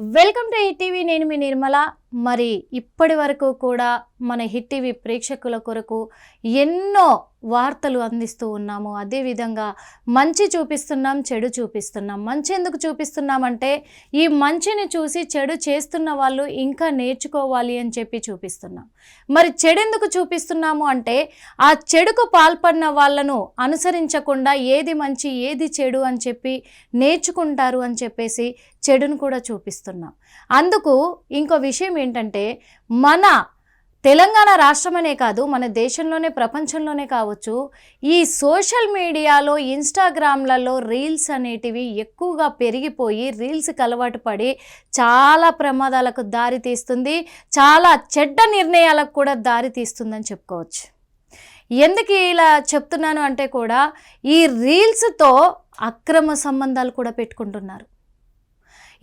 Welcome to ETV TV నేను మీ నిర్మల. మరి ఇప్పటి వరకు కూడా మన హిట్ టీవీ ప్రేక్షకుల కొరకు ఎన్నో వార్తలు అందిస్తూ ఉన్నాము. అదేవిధంగా మంచి చూపిస్తున్నాం చెడు చూపిస్తున్నాం. మంచి ఎందుకు చూపిస్తున్నామంటే ఈ మంచిని చూసి చెడు చేస్తున్న వాళ్ళు ఇంకా నేర్చుకోవాలి అని చెప్పి చూపిస్తున్నాం. మరి చెడు ఎందుకు చూపిస్తున్నాము అంటే ఆ చెడుకు పాల్పడిన వాళ్ళను అనుసరించకుండా ఏది మంచి ఏది చెడు అని చెప్పి నేర్చుకుంటారు అని చెప్పేసి చెడును కూడా చూపిస్తున్నాం. అందుకు ఇంకో విషయం ఏంటంటే మన తెలంగాణ రాష్ట్రమనే కాదు మన దేశంలోనే ప్రపంచంలోనే కావచ్చు ఈ సోషల్ మీడియాలో ఇన్స్టాగ్రామ్లలో రీల్స్ అనేటివి ఎక్కువగా పెరిగిపోయి రీల్స్కి అలవాటు పడి చాలా ప్రమాదాలకు దారి తీస్తుంది చాలా చెడ్డ నిర్ణయాలకు కూడా దారి తీస్తుందని చెప్పుకోవచ్చు. ఎందుకు ఇలా చెప్తున్నాను అంటే కూడా ఈ రీల్స్తో అక్రమ సంబంధాలు కూడా పెట్టుకుంటున్నారు.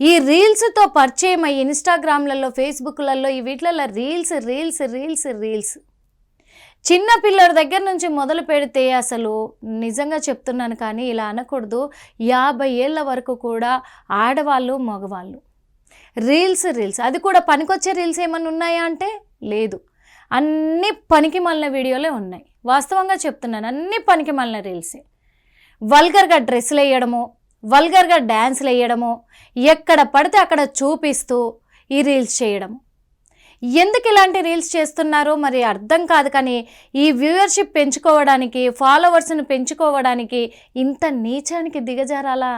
ఈ రీల్స్తో పరిచయం అయ్యి ఇన్స్టాగ్రామ్లలో ఫేస్బుక్లలో ఈ వీటిలలో రీల్స్ రీల్స్ రీల్స్ రీల్స్. చిన్న పిల్లల దగ్గర నుంచి మొదలు పెడితే అసలు నిజంగా చెప్తున్నాను కానీ ఇలా అనకూడదు. యాభై ఏళ్ళ వరకు కూడా ఆడవాళ్ళు మగవాళ్ళు. Reels reels. అది కూడా పనికొచ్చే రీల్స్ ఏమన్నా ఉన్నాయా అంటే లేదు. అన్ని పనికి మళ్ళిన వీడియోలే ఉన్నాయి. వాస్తవంగా చెప్తున్నాను అన్ని పనికి మళ్ళిన రీల్సే. వల్గర్గా డ్రెస్సులు వేయడము వల్గర్గా డ్యాన్స్లు వేయడము ఎక్కడ పడితే అక్కడ చూపిస్తూ ఈ రీల్స్ చేయడం ఎందుకు ఇలాంటి రీల్స్ చేస్తున్నారో? మరి అర్థం కాదు కానీ ఈ వ్యూవర్షిప్ పెంచుకోవడానికి ఫాలోవర్స్ని పెంచుకోవడానికి ఇంత నీచానికి దిగజారాలా?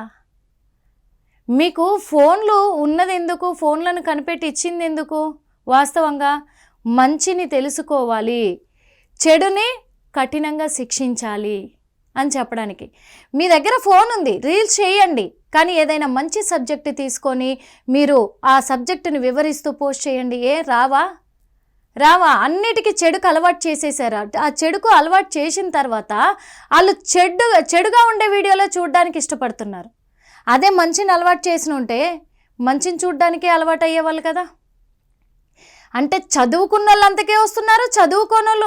మీకు ఫోన్లు ఉన్నది ఎందుకు? ఫోన్లను కనిపెట్టి ఇచ్చింది ఎందుకు? వాస్తవంగా మంచిని తెలుసుకోవాలి చెడుని కఠినంగా శిక్షించాలి. అని చెప్పడానికి. మీ దగ్గర ఫోన్ ఉంది రీల్స్ చేయండి. కానీ ఏదైనా మంచి సబ్జెక్ట్ తీసుకొని మీరు ఆ సబ్జెక్టుని వివరిస్తూ పోస్ట్ చేయండి. ఏ రావా? రావా? అన్నిటికీ చెడుకు అలవాటు చేసేసారు ఆ చెడుకు అలవాటు చేసిన తర్వాత వాళ్ళు చెడు చెడుగా ఉండే వీడియోలో చూడడానికి ఇష్టపడుతున్నారు. అదే మంచిని అలవాటు చేసిన ఉంటే మంచిని చూడడానికే అలవాటు అయ్యేవాళ్ళు కదా. అంటే చదువుకున్న వాళ్ళంతకే వస్తున్నారు. చదువుకోని వాళ్ళు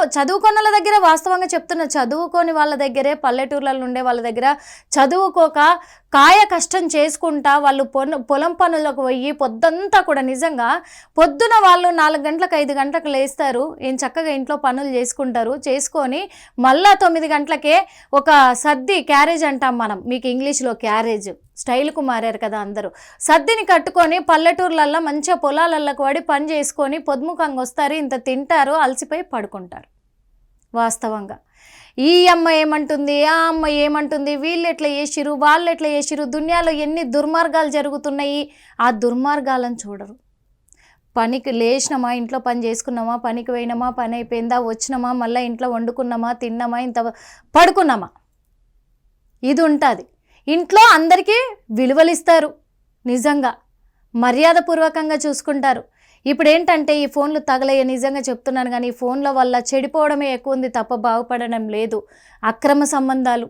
వాళ్ళ దగ్గర వాస్తవంగా చెప్తున్నా చదువుకోని వాళ్ళ దగ్గరే పల్లెటూర్లలో ఉండే వాళ్ళ దగ్గర చదువుకోక కాయ కష్టం చేసుకుంటా వాళ్ళు పొలం పనులకు పోయి పొద్దంతా కూడా నిజంగా పొద్దున వాళ్ళు నాలుగు గంటలకు ఐదు గంటలకు లేస్తారు. ఏం చక్కగా ఇంట్లో పనులు చేసుకుంటారు. చేసుకొని మళ్ళా తొమ్మిది గంటలకే ఒక సర్ది క్యారేజ్ అంటాం మనం. మీకు ఇంగ్లీష్లో క్యారేజ్. స్టైల్కు మారారు కదా అందరూ. సర్దిని కట్టుకొని పల్లెటూర్లల్లో మంచిగా పొలాలల్లోకి పడి పని చేసుకొని పొద్దుముఖంగా వస్తారు ఇంత తింటారు అలసిపోయి పడుకుంటారు. వాస్తవంగా. ఈ అమ్మ ఏమంటుంది ఆ అమ్మ ఏమంటుంది వీళ్ళు ఎట్లా చేసిరు వాళ్ళు ఎట్లా చేసిరు దునియాలో ఎన్ని దుర్మార్గాలు జరుగుతున్నాయి ఆ దుర్మార్గాలను చూడరు. పనికి లేచినామా ఇంట్లో పని చేసుకున్నామా పనికి పోయినామా పని అయిపోయిందా వచ్చినామా మళ్ళీ ఇంట్లో వండుకున్నామా తిన్నామా ఇంత పడుకున్నామా? ఇది ఉంటుంది. ఇంట్లో అందరికీ విలువలిస్తారు. నిజంగా. మర్యాదపూర్వకంగా చూసుకుంటారు. ఇప్పుడు ఏంటంటే ఈ ఫోన్లు తగలయ్య నిజంగా చెప్తున్నాను కానీ ఈ ఫోన్ల వల్ల చెడిపోవడమే ఎక్కువ ఉంది తప్ప బాగుపడడం లేదు. అక్రమ సంబంధాలు.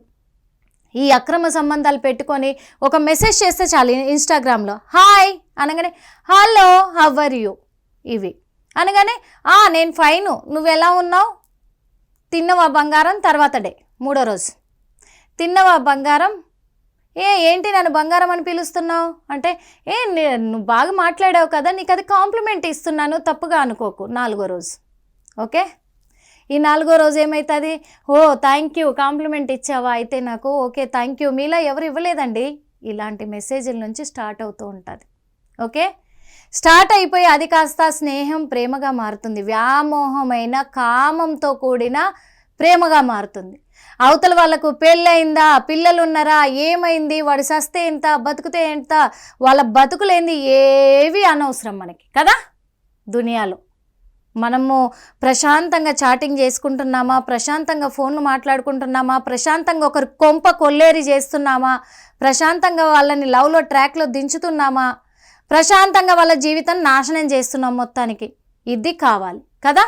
ఈ అక్రమ సంబంధాలు పెట్టుకొని ఒక మెసేజ్ చేస్తే చాలు ఇన్స్టాగ్రామ్లో. హాయ్ అనగానే హలో హవర్ యూ? ఇవి. అనగానే "ఆ, నేను ఫైను. నువ్వు ఎలా ఉన్నావు? తిన్నవా బంగారం? తర్వాత డే. మూడో రోజు. తిన్నవా బంగారం? ఏ ఏంటి నన్ను బంగారం అని పిలుస్తున్నావు? అంటే ఏ నువ్వు బాగా మాట్లాడావు కదా నీకు అది కాంప్లిమెంట్ ఇస్తున్నాను తప్పుగా అనుకోకు నాలుగో రోజు. ఓకే? ఈ నాలుగో రోజు ఏమవుతుంది ఓ థ్యాంక్ యూ కాంప్లిమెంట్ ఇచ్చావా? అయితే నాకు ఓకే థ్యాంక్ యూ మీలా ఎవరు ఇవ్వలేదండి. ఇలాంటి మెసేజ్ల నుంచి స్టార్ట్ అవుతూ ఉంటుంది. ఓకే? స్టార్ట్ అయిపోయి అది కాస్త స్నేహం ప్రేమగా మారుతుంది. వ్యామోహమైన కామంతో కూడిన ప్రేమగా మారుతుంది. అవతల వాళ్ళకు పెళ్ళయిందా పిల్లలు ఉన్నారా ఏమైంది వాడు సస్తే ఎంత బతుకుతే ఎంత వాళ్ళ బతుకులేంది ఏవి అనవసరం మనకి కదా? దునియాలో. మనము ప్రశాంతంగా చాటింగ్ చేసుకుంటున్నామా ప్రశాంతంగా ఫోన్లు మాట్లాడుకుంటున్నామా ప్రశాంతంగా ఒకరు కొంప కొల్లేరి చేస్తున్నామా ప్రశాంతంగా వాళ్ళని లవ్లో ట్రాక్లో దించుతున్నామా ప్రశాంతంగా వాళ్ళ జీవితం నాశనం చేస్తున్నాం మొత్తానికి. ఇది కావాలి కదా?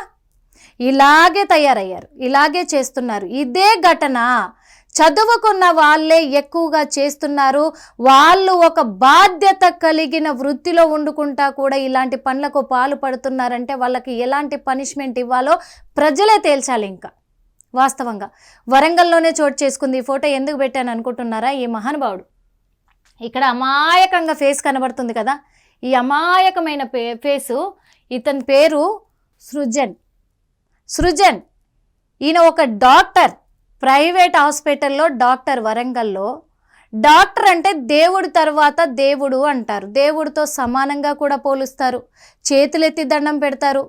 ఇలాగే తయారయ్యారు. ఇలాగే చేస్తున్నారు. ఇదే ఘటన చదువుకున్న వాళ్ళే ఎక్కువగా చేస్తున్నారు. వాళ్ళు ఒక బాధ్యత కలిగిన వృత్తిలో వండుకుంటా కూడా ఇలాంటి పనులకు పాలు పడుతున్నారంటే వాళ్ళకి ఎలాంటి పనిష్మెంట్ ఇవ్వాలో ప్రజలే తేల్చాలి ఇంకా. వాస్తవంగా. వరంగల్లోనే చోటు చేసుకుంది. ఈ ఫోటో ఎందుకు పెట్టాను అనుకుంటున్నారా? ఈ మహానుభావుడు. ఇక్కడ అమాయకంగా ఫేస్ కనబడుతుంది కదా. ఈ అమాయకమైన పే ఫేసు ఇతని పేరు సృజన్. సృజన్ ఈయన ఒక డాక్టర్ ప్రైవేట్ హాస్పిటల్లో డాక్టర్ వరంగల్లో. డాక్టర్ అంటే దేవుడు తర్వాత దేవుడు అంటారు. దేవుడితో సమానంగా కూడా పోలుస్తారు. చేతులెత్తి దండం పెడతారు.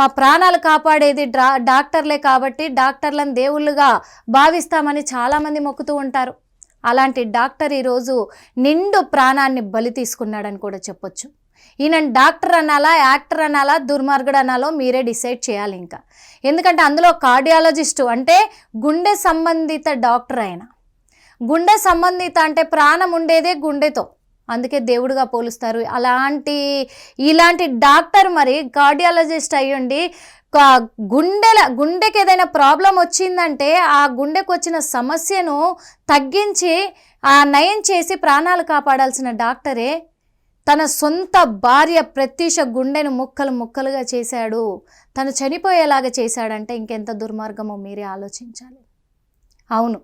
మా ప్రాణాలు కాపాడేది డా డాక్టర్లే కాబట్టి డాక్టర్లను దేవుళ్ళుగా భావిస్తామని చాలామంది మొక్కుతూ ఉంటారు. అలాంటి డాక్టర్ ఈరోజు నిండు ప్రాణాన్ని బలి తీసుకున్నాడని కూడా చెప్పొచ్చు. ఈయన డాక్టర్ అనాలా యాక్టర్ అనాలా దుర్మార్గుడు అనాలో మీరే డిసైడ్ చేయాలి ఇంకా. ఎందుకంటే అందులో కార్డియాలజిస్టు అంటే గుండె సంబంధిత డాక్టర్ ఆయన. గుండె సంబంధిత అంటే ప్రాణం ఉండేదే గుండెతో. అందుకే దేవుడిగా పోలుస్తారు. అలాంటి ఇలాంటి డాక్టర్ మరి కార్డియాలజిస్ట్ అయ్యుండి గుండెల గుండెకి ఏదైనా ప్రాబ్లం వచ్చిందంటే ఆ గుండెకు వచ్చిన సమస్యను తగ్గించి ఆ నయం చేసి ప్రాణాలు కాపాడాల్సిన డాక్టరే తన సొంత భార్య ప్రత్యూష గుండెను ముక్కలు ముక్కలుగా చేశాడు. తను చనిపోయేలాగా చేశాడంటే ఇంకెంత దుర్మార్గమో మీరే ఆలోచించాలి. అవును.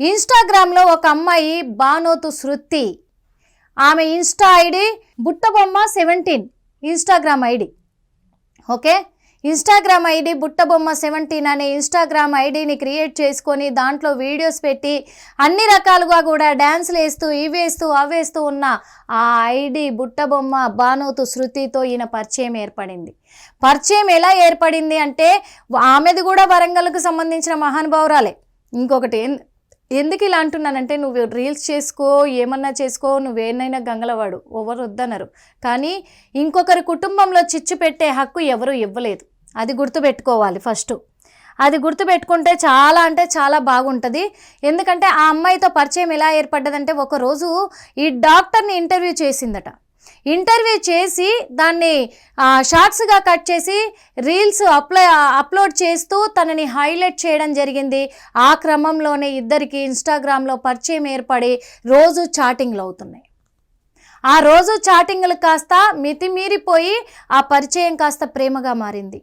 ఇన్స్టాగ్రామ్లో ఒక అమ్మాయి బానోతు శృతి. ఆమె insta ID Buttabomma seventeen. Instagram ID. Okay? Instagram ID Buttabomma seventeen అనే ఇన్స్టాగ్రామ్ ఐడిని క్రియేట్ చేసుకొని దాంట్లో వీడియోస్ పెట్టి అన్ని రకాలుగా కూడా డ్యాన్స్లు వేస్తూ ఇవేస్తూ అవేస్తూ ఉన్న ఆ ఐడి బుట్టబొమ్మ బానోతు శృతితో ఈయన పరిచయం ఏర్పడింది. పరిచయం ఎలా ఏర్పడింది అంటే ఆమెది కూడా వరంగల్కు సంబంధించిన మహానుభావురాలే. ఇంకొకటి ఎన్- ఎందుకు ఇలా అంటున్నానంటే నువ్వు రీల్స్ చేసుకో ఏమన్నా చేసుకో నువ్వేనైనా గంగలవాడు ఎవరు వద్దన్నారు కానీ ఇంకొకరి కుటుంబంలో చిచ్చు పెట్టే హక్కు ఎవరు ఇవ్వలేదు. అది గుర్తుపెట్టుకోవాలి ఫస్ట్. అది గుర్తుపెట్టుకుంటే చాలా అంటే చాలా బాగుంటుంది. ఎందుకంటే ఆ అమ్మాయితో పరిచయం ఎలా ఏర్పడ్డదంటే ఒకరోజు ఈ డాక్టర్ని ఇంటర్వ్యూ చేసిందట. ఇంటర్వ్యూ చేసి దాన్ని షార్ట్స్గా కట్ చేసి రీల్స్ అప్లై అప్లోడ్ చేస్తూ తనని హైలైట్ చేయడం జరిగింది. ఆ క్రమంలోనే ఇద్దరికి ఇన్స్టాగ్రామ్లో పరిచయం ఏర్పడి రోజు చాటింగ్లు అవుతున్నాయి. ఆ రోజు చాటింగ్లు కాస్త మితిమీరిపోయి ఆ పరిచయం కాస్త ప్రేమగా మారింది.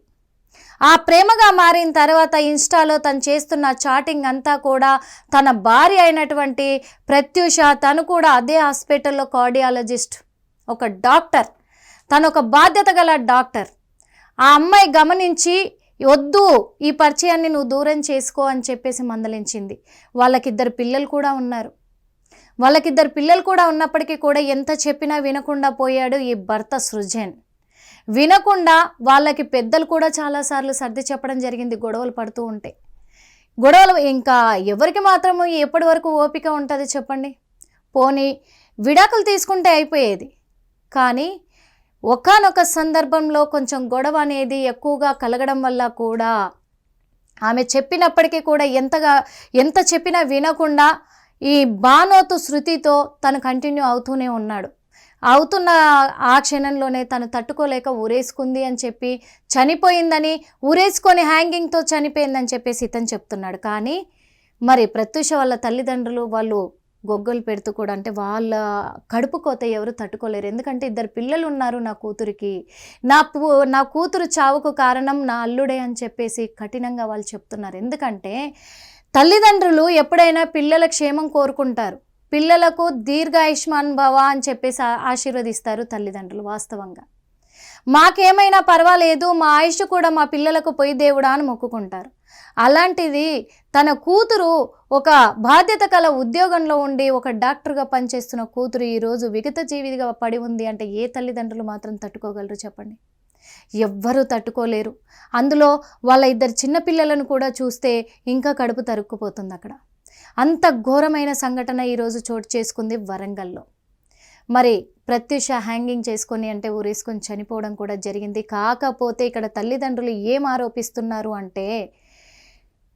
ఆ ప్రేమగా మారిన తర్వాత ఇన్స్టాలో తను చేస్తున్న చాటింగ్ అంతా కూడా తన భార్య అయినటువంటి ప్రత్యూష తను కూడా అదే హాస్పిటల్లో కార్డియాలజిస్ట్ ఒక డాక్టర్. తను ఒక బాధ్యత గల డాక్టర్. ఆ అమ్మాయి గమనించి వద్దు ఈ పరిచయాన్ని నువ్వు దూరం చేసుకో అని చెప్పేసి మందలించింది. వాళ్ళకిద్దరు పిల్లలు కూడా ఉన్నారు. వాళ్ళకిద్దరు పిల్లలు కూడా ఉన్నప్పటికీ కూడా ఎంత చెప్పినా వినకుండా పోయాడు ఈ భర్త సృజన్. వినకుండా వాళ్ళకి పెద్దలు కూడా చాలాసార్లు సర్ది చెప్పడం జరిగింది గొడవలు పడుతూ ఉంటే. గొడవలు ఇంకా ఎవరికి మాత్రము ఎప్పటి వరకు ఓపిక ఉంటుంది చెప్పండి? పోనీ విడాకులు తీసుకుంటే అయిపోయేది. కానీ ఒకానొక సందర్భంలో కొంచెం గొడవ అనేది ఎక్కువగా కలగడం వల్ల కూడా ఆమె చెప్పినప్పటికీ కూడా ఎంతగా ఎంత చెప్పినా వినకుండా ఈ బానోతు శృతితో తను కంటిన్యూ అవుతూనే ఉన్నాడు. అవుతున్న ఆ క్షణంలోనే తను తట్టుకోలేక ఊరేసుకుంది అని చెప్పి చనిపోయిందని ఊరేసుకొని హ్యాంగింగ్తో చనిపోయిందని చెప్పేసి ఇతను చెప్తున్నాడు. కానీ మరి ప్రత్యూష వాళ్ళ తల్లిదండ్రులు వాళ్ళు గొగ్గలు పెడుతూ కూడా అంటే వాళ్ళ కడుపు కోత ఎవరు తట్టుకోలేరు. ఎందుకంటే ఇద్దరు పిల్లలు ఉన్నారు నా కూతురికి. నా నా కూతురు చావుకు కారణం నా అల్లుడే అని చెప్పేసి కఠినంగా వాళ్ళు చెప్తున్నారు. ఎందుకంటే తల్లిదండ్రులు ఎప్పుడైనా పిల్లల క్షేమం కోరుకుంటారు. పిల్లలకు దీర్ఘాయుష్మాన్ భవ అని చెప్పేసి ఆశీర్వదిస్తారు తల్లిదండ్రులు వాస్తవంగా. మాకేమైనా పర్వాలేదు మా ఆయుష్ కూడా మా పిల్లలకు పోయి దేవుడా అని మొక్కుకుంటారు. అలాంటిది తన కూతురు ఒక బాధ్యత కల ఉద్యోగంలో ఉండి ఒక డాక్టర్గా పనిచేస్తున్న కూతురు ఈరోజు విగత జీవిగా పడి ఉంది అంటే ఏ తల్లిదండ్రులు మాత్రం తట్టుకోగలరు చెప్పండి? ఎవ్వరూ తట్టుకోలేరు. అందులో వాళ్ళ ఇద్దరు చిన్నపిల్లలను కూడా చూస్తే ఇంకా కడుపు తరుక్కుపోతుంది అక్కడ. అంత ఘోరమైన సంఘటన ఈరోజు చోటు చేసుకుంది వరంగల్లో. మరి ప్రత్యూష హ్యాంగింగ్ చేసుకొని అంటే ఊరేసుకొని చనిపోవడం కూడా జరిగింది. కాకపోతే ఇక్కడ తల్లిదండ్రులు ఏం ఆరోపిస్తున్నారు అంటే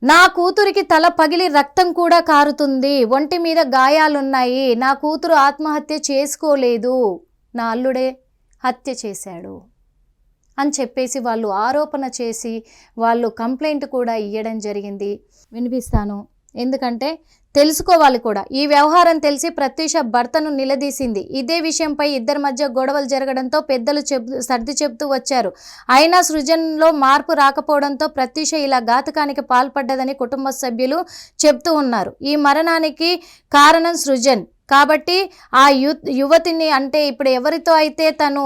నా కూతురికి తల పగిలి రక్తం కూడా కారుతుంది ఒంటి మీద గాయాలున్నాయి నా కూతురు ఆత్మహత్య చేసుకోలేదు నా అల్లుడే హత్య చేశాడు అని చెప్పేసి వాళ్ళు ఆరోపణ చేసి వాళ్ళు కంప్లైంట్ కూడా ఇవ్వడం జరిగింది. వినిపిస్తాను. ఎందుకంటే తెలుసుకోవాలి కూడా. ఈ వ్యవహారం తెలిసి ప్రత్యూష భర్తను నిలదీసింది. ఇదే విషయంపై ఇద్దరి మధ్య గొడవలు జరగడంతో పెద్దలు చెబు సర్ది చెబుతూ వచ్చారు. అయినా సృజన్లో మార్పు రాకపోవడంతో ప్రత్యూష ఇలా ఘాతకానికి పాల్పడ్డదని కుటుంబ సభ్యులు చెప్తూ ఉన్నారు. ఈ మరణానికి కారణం సృజన్. కాబట్టి ఆ యు యువతిని అంటే ఇప్పుడు ఎవరితో అయితే తను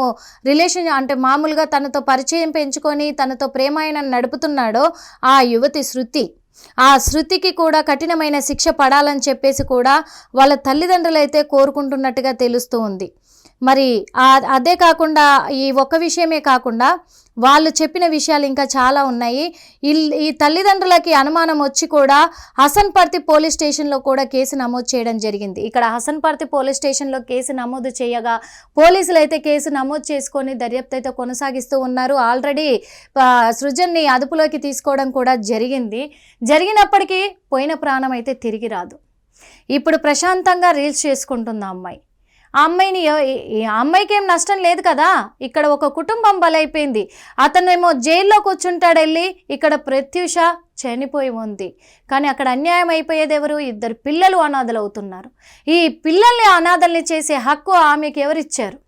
రిలేషన్ అంటే మామూలుగా తనతో పరిచయం పెంచుకొని తనతో ప్రేమాయణం నడుపుతున్నాడో ఆ యువతి శృతి. ఆ శృతికి కూడా కఠినమైన శిక్ష పడాలని చెప్పేసి కూడా వాళ్ళ తల్లిదండ్రులైతే కోరుకుంటున్నట్టుగా తెలుస్తూ ఉంది. మరి అదే కాకుండా ఈ ఒక్క విషయమే కాకుండా వాళ్ళు చెప్పిన విషయాలు ఇంకా చాలా ఉన్నాయి. ఇల్- ఈ తల్లిదండ్రులకి అనుమానం వచ్చి కూడా హసన్పర్తి పోలీస్ స్టేషన్లో కూడా కేసు నమోదు చేయడం జరిగింది. ఇక్కడ హసన్పర్తి పోలీస్ స్టేషన్లో కేసు నమోదు చేయగా పోలీసులు అయితే కేసు నమోదు చేసుకొని దర్యాప్తు అయితే కొనసాగిస్తూ ఉన్నారు. ఆల్రెడీ సృజన్ని అదుపులోకి తీసుకోవడం కూడా జరిగింది. జరిగినప్పటికీ పోయిన ప్రాణం అయితే తిరిగి రాదు. ఇప్పుడు ప్రశాంతంగా రీల్స్ చేసుకుంటుంది అమ్మాయి. ఆ అమ్మాయిని ఈ- అమ్మాయికి ఏం నష్టం లేదు కదా? ఇక్కడ ఒక కుటుంబం బలైపోయింది. అతనేమో జైల్లో కూర్చుంటాడు వెళ్ళి ఇక్కడ ప్రత్యూష చనిపోయి ఉంది. కానీ అక్కడ అన్యాయం అయిపోయేది ఎవరు? ఇద్దరు పిల్లలు అనాథలు అవుతున్నారు ఈ పిల్లల్ని అనాథల్ని చేసే హక్కు ఆమెకి ఎవరిచ్చారు?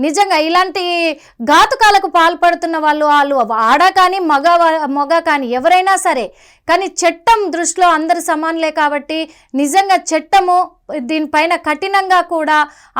నిజంగా ఇలాంటి ఘాతుకాలకు పాల్పడుతున్న వాళ్ళు వాళ్ళు ఆడ కానీ మగ మగ కానీ ఎవరైనా సరే కానీ చట్టం దృష్టిలో అందరు సమానులే కాబట్టి నిజంగా చట్టము దీనిపైన కఠినంగా కూడా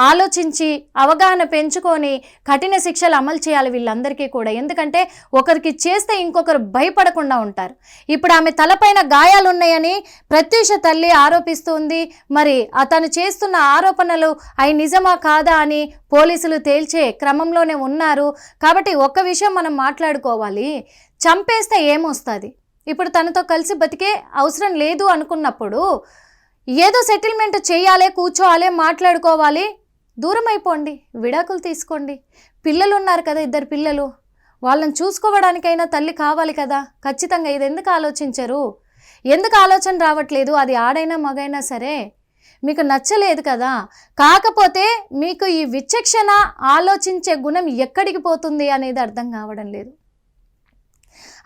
ఆలోచించి అవగాహన పెంచుకొని కఠిన శిక్షలు అమలు చేయాలి వీళ్ళందరికీ కూడా. ఎందుకంటే ఒకరికి చేస్తే ఇంకొకరు భయపడకుండా ఉంటారు. ఇప్పుడు ఆమె తలపైన గాయాలు ఉన్నాయని ప్రత్యూష తల్లి ఆరోపిస్తుంది. మరి అతను చేస్తున్న ఆరోపణలు అవి నిజమా కాదా అని పోలీసులు తేల్చే క్రమంలోనే ఉన్నారు. కాబట్టి ఒక్క విషయం మనం మాట్లాడుకోవాలి. చంపేస్తే ఏమొస్తుంది? ఇప్పుడు తనతో కలిసి బతికే అవసరం లేదు అనుకున్నప్పుడు ఏదో సెటిల్మెంట్ చేయాలి కూర్చోవాలి మాట్లాడుకోవాలి. దూరం అయిపోండి విడాకులు తీసుకోండి. పిల్లలు ఉన్నారు కదా ఇద్దరు పిల్లలు. వాళ్ళని చూసుకోవడానికైనా తల్లి కావాలి కదా. ఖచ్చితంగా ఇది ఎందుకు ఆలోచించరు? ఎందుకు ఆలోచన రావట్లేదు? అది ఆడైనా మగైనా సరే. మీకు నచ్చలేదు కదా. కాకపోతే మీకు ఈ విచక్షణ ఆలోచించే గుణం ఎక్కడికి పోతుంది అనేది అర్థం కావడం లేదు.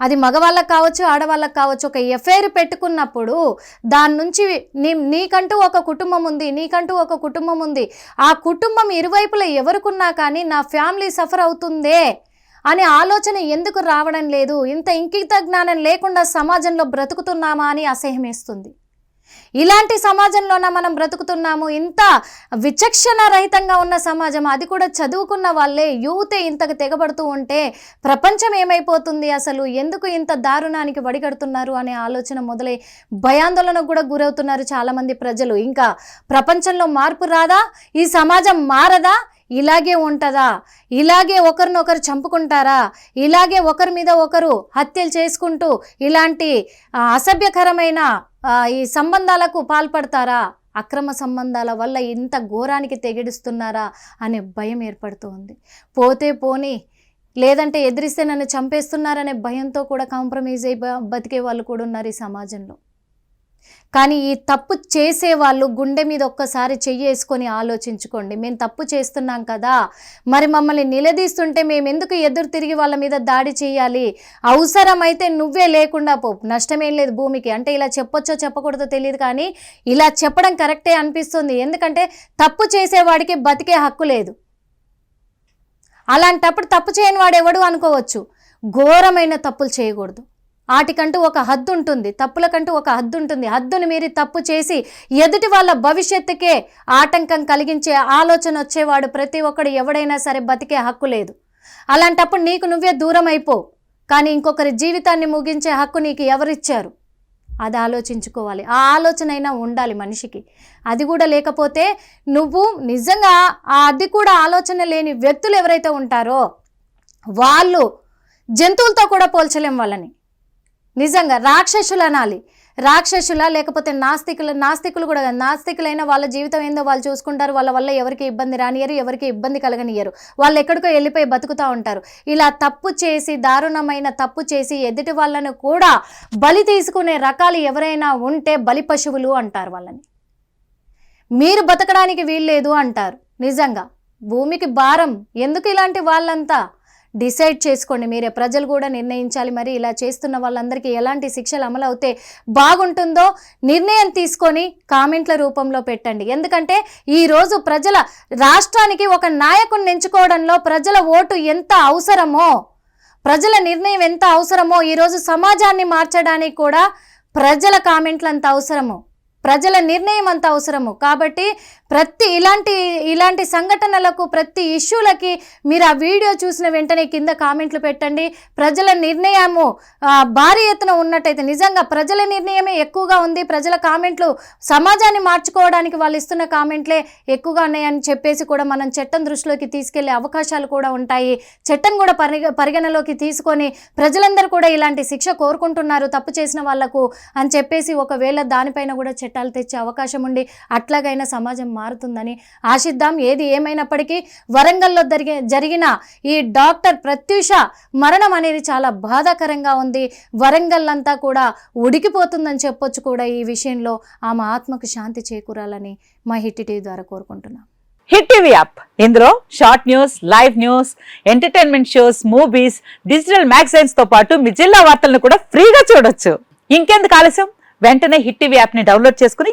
అది మగవాళ్ళకి కావచ్చు ఆడవాళ్ళకి కావచ్చు ఒక ఎఫ్ఐఆర్ పెట్టుకున్నప్పుడు దాని నుంచి నీ నీకంటూ ఒక కుటుంబం ఉంది నీకంటూ ఒక కుటుంబం ఉంది. ఆ కుటుంబం ఇరువైపులా ఎవరుకున్నా కానీ నా ఫ్యామిలీ సఫర్ అవుతుందే అనే ఆలోచన ఎందుకు రావడం లేదు? ఇంత ఇంకిత జ్ఞానం లేకుండా సమాజంలో బ్రతుకుతున్నామా అని అసహ్యమేస్తుంది. ఇలాంటి సమాజంలోన మనం బ్రతుకుతున్నాము ఇంత విచక్షణ రహితంగా ఉన్న సమాజం అది కూడా చదువుకున్న వాళ్ళే యూతే ఇంతకు తెగబడుతూ ఉంటే ప్రపంచం ఏమైపోతుంది అసలు? ఎందుకు ఇంత దారుణానికి వడిగడుతున్నారు అనే ఆలోచన మొదలై భయాందోళనకు కూడా గురవుతున్నారు చాలామంది ప్రజలు. ఇంకా ప్రపంచంలో మార్పు రాదా? ఈ సమాజం మారదా? ఇలాగే ఉంటుందా? ఇలాగే ఒకరినొకరు చంపుకుంటారా? ఇలాగే ఒకరి మీద ఒకరు హత్యలు చేసుకుంటూ ఇలాంటి అసభ్యకరమైన ఈ సంబంధాలకు పాల్పడతారా? అక్రమ సంబంధాల వల్ల ఇంత ఘోరానికి తెగిడుస్తున్నారా? అనే భయం ఏర్పడుతోంది. పోతే పోని లేదంటే ఎదిరిస్తే నన్ను చంపేస్తున్నారనే భయంతో కూడా కాంప్రమైజ్ అయి బతికే వాళ్ళు కూడా ఉన్నారు ఈ సమాజంలో. కానీ ఈ తప్పు చేసే వాళ్ళు గుండె మీద ఒక్కసారి చెయ్యేసుకొని ఆలోచించుకోండి. మేము తప్పు చేస్తున్నాం కదా మరి మమ్మల్ని నిలదీస్తుంటే మేము ఎందుకు ఎదురు తిరిగి వాళ్ళ మీద దాడి చేయాలి? అవసరమైతే నువ్వే లేకుండా పో. నష్టమేం లేదు భూమికి. అంటే ఇలా చెప్పొచ్చో చెప్పకూడదో తెలియదు కానీ ఇలా చెప్పడం కరెక్టే అనిపిస్తుంది. ఎందుకంటే తప్పు చేసేవాడికి బతికే హక్కు లేదు. అలాంటప్పుడు తప్పు చేయని వాడెవడు అనుకోవచ్చు. ఘోరమైన తప్పులు చేయకూడదు. వాటికంటూ ఒక హద్దు ఉంటుంది తప్పులకంటూ ఒక హద్దు ఉంటుంది హద్దును మీరి తప్పు చేసి ఎదుటి వాళ్ళ భవిష్యత్తుకే ఆటంకం కలిగించే ఆలోచన వచ్చేవాడు ప్రతి ఒక్కడు ఎవడైనా సరే బతికే హక్కు లేదు. అలాంటప్పుడు నీకు నువ్వే దూరం అయిపో కానీ ఇంకొకరి జీవితాన్ని ముగించే హక్కు నీకు ఎవరిచ్చారు? అది ఆలోచించుకోవాలి. ఆ ఆలోచన అయినా ఉండాలి మనిషికి. అది కూడా లేకపోతే నువ్వు నిజంగా ఆ అది కూడా ఆలోచన లేని వ్యక్తులు ఎవరైతే ఉంటారో వాళ్ళు జంతువులతో కూడా పోల్చలేం వాళ్ళని. నిజంగా రాక్షసులు అనాలి. రాక్షసుల లేకపోతే నాస్తికుల నాస్తికులు కూడా నాస్తికులైన వాళ్ళ జీవితం ఏందో వాళ్ళు చూసుకుంటారు. వాళ్ళ వల్ల ఎవరికి ఇబ్బంది రానియరు ఎవరికి ఇబ్బంది కలగనియరు వాళ్ళు ఎక్కడికో వెళ్ళిపోయి బతుకుతూ ఉంటారు. ఇలా తప్పు చేసి దారుణమైన తప్పు చేసి ఎదుటి వాళ్ళను కూడా బలి తీసుకునే రకాలు ఎవరైనా ఉంటే బలి పశువులు అంటారు వాళ్ళని. మీరు బతకడానికి వీల్లేదు అంటారు. నిజంగా భూమికి భారం. ఎందుకు ఇలాంటి వాళ్ళంతా? డిసైడ్ చేసుకోండి. మీరే ప్రజలు కూడా నిర్ణయించాలి. మరి ఇలా చేస్తున్న వాళ్ళందరికీ ఎలాంటి శిక్షలు అమలు అవుతే బాగుంటుందో నిర్ణయం తీసుకొని కామెంట్ల రూపంలో పెట్టండి. ఎందుకంటే ఈరోజు ప్రజల రాష్ట్రానికి ఒక నాయకుడిని ఎంచుకోవడంలో ప్రజల ఓటు ఎంత అవసరమో ప్రజల నిర్ణయం ఎంత అవసరమో ఈరోజు సమాజాన్ని మార్చడానికి కూడా ప్రజల కామెంట్లు అంత అవసరము ప్రజల నిర్ణయం అంత అవసరము. కాబట్టి ప్రతి ఇలాంటి ఇలాంటి సంఘటనలకు ప్రతి ఇష్యూలకి మీరు ఆ వీడియో చూసిన వెంటనే కింద కామెంట్లు పెట్టండి. ప్రజల నిర్ణయము భారీ ఎత్తున ఉన్నట్టయితే నిజంగా ప్రజల నిర్ణయమే ఎక్కువగా ఉంది. ప్రజల కామెంట్లు సమాజాన్ని మార్చుకోవడానికి వాళ్ళు ఇస్తున్న కామెంట్లే ఎక్కువగా ఉన్నాయని చెప్పేసి కూడా మనం చట్టం దృష్టిలోకి తీసుకెళ్ళే అవకాశాలు కూడా ఉంటాయి. చట్టం కూడా పరిగ పరిగణలోకి తీసుకొని ప్రజలందరూ కూడా ఇలాంటి శిక్ష కోరుకుంటున్నారు తప్పు చేసిన వాళ్ళకు అని చెప్పేసి ఒకవేళ దానిపైన కూడా చట్టాలు తెచ్చే అవకాశం ఉండి అట్లాగైనా సమాజం మారుతుందని ఆశిద్దాం. ఏది ఏమైనప్పటికీ వరంగల్లో జరిగే జరిగిన ఈ డాక్టర్ ప్రత్యూష మరణం అనేది చాలా బాధాకరంగా ఉంది. వరంగల్ అంతా కూడా ఉడికిపోతుందని చెప్పొచ్చు కూడా ఈ విషయంలో. ఆమె ఆత్మకు శాంతి చేకూరాలని మా హిట్ టీవీ ద్వారా కోరుకుంటున్నాం. Hit TV app. ఇందులో short news live news entertainment shows movies digital మ్యాగజైన్స్తో పాటు మీ జిల్లా వార్తలను కూడా ఫ్రీగా చూడొచ్చు. ఇంకెందుకు ఆలస్యం? వెంటనే హిట్ టీవీ యాప్ని డౌన్లోడ్ చేసుకుని